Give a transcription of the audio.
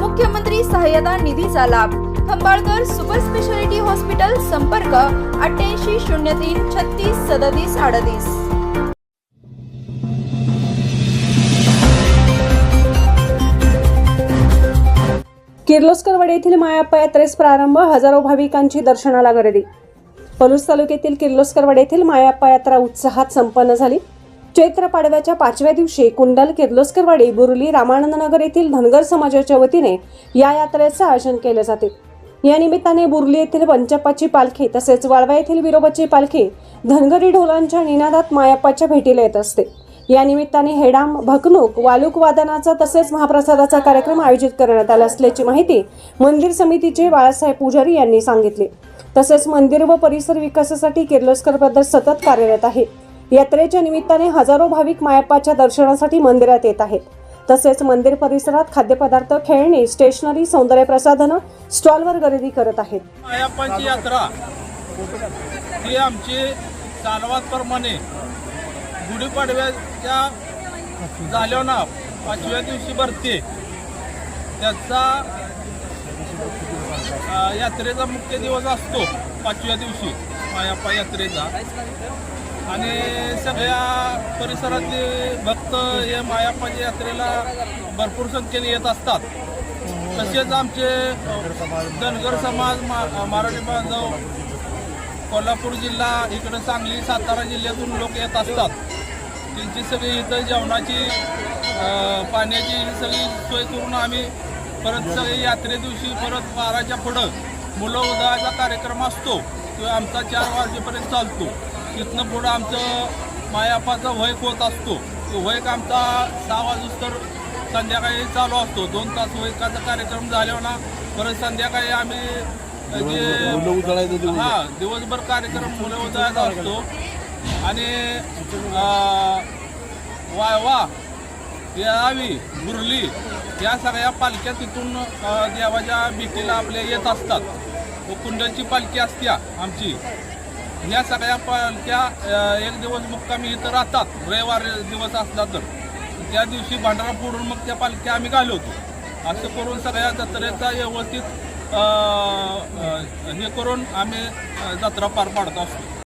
मुख्यमंत्री सहाय्यता निधीचा लाभ. खंबाळकर सुपर स्पेशालिटी हॉस्पिटल संपर्क अठ्ठ्याऐंशी शून्य तीन छत्तीस सदतीस अडतीस. किर्लोस्करवाडी येथील मायाप्पा यात्रेस प्रारंभ. हजारो भाविकांची दर्शनाला गर्दी. पलूस तालुक्यातील किर्लोस्करवाडी येथील मायाप्पा यात्रा उत्साहात संपन्न झाली. चैत्र पाडव्याच्या पाचव्या दिवशी कुंडल किर्लोस्करवाडी बुर्ली रामानंदनगर येथील धनगर समाजाच्या वतीने या यात्रेचे आयोजन केले जाते. या निमित्ताने बुर्ली येथील पंचप्पाची पालखी तसेच वाळवा येथील विरोबाची पालखी धनगरी ढोलांच्या निनादात मायाप्पाच्या भेटीला येत असते. या निमित्ताने हेडाम भकणूक वालूक वादनाचा तसेच महाप्रसादाचा कार्यक्रम आयोजित करण्यात आला असल्याची माहिती मंदिर समितीचे बाळासाहेब पुजारी यांनी सांगितले. तसेच मंदिर व परिसर विकासासाठी किर्लोस्कर ब्रदर्स सतत कार्यरत आहे. यात्रेच्या निमित्ताने हजारो भाविक मायप्पाच्या दर्शनासाठी मंदिरात येत आहेत. तसेच मंदिर परिसरात खाद्यपदार्थ खेळणी स्टेशनरी सौंदर्य प्रसाधनं स्टॉलवर गर्दी करत आहेत. मायाप्पाची यात्रा ही आमची चालवातप्रमाणे गुढीपाडव्याच्या झाल्यावर ना पाचव्या दिवशी भरते. त्याचा यात्रेचा मुख्य दिवस असतो पाचव्या दिवशी. मायाप्पा यात्रेचा आणि सगळ्या परिसरातले भक्त हे मायाप्पाच्या यात्रेला भरपूर संख्येने येत असतात. तसेच आमचे धनगर समाज मा- मराठी बांधव कोल्हापूर जिल्हा इकडं सांगली सातारा जिल्ह्यातून लोक येत असतात. त्यांची सगळी इथं जेवणाची पाण्याची सगळी सोय करून आम्ही परत सगळी यात्रे दिवशी परत बाराच्या पुढं मुलं उदयाचा कार्यक्रम असतो. तो आमचा चार वाजेपर्यंत चालतो. तिथनं पुढं आमचं मायापाचा वैक होत असतो. तो वैक आमचा सहा वाजूस तर संध्याकाळी चालू असतो. दोन तास वैकाचा कार्यक्रम झाल्यावर ना परत संध्याकाळी आम्ही हा दिवसभर कार्यक्रम मुलं उजळायचा असतो. आणि वायवा यावी बुरली या सगळ्या पालख्या तिथून देवाच्या भेटीला आपल्या येत असतात. कुंडलची पालखी असत्या आमची. या सगळ्या पालख्या एक दिवस मुक्कामी इथं राहतात. रविवार दिवस असला तर. त्या दिवशी भांडारा फोडून मग त्या पालख्या आम्ही घालवतो. असं करून सगळ्या जत्रेचा व्यवस्थित हे करून आम्ही जत्रा पार पाडत असतो.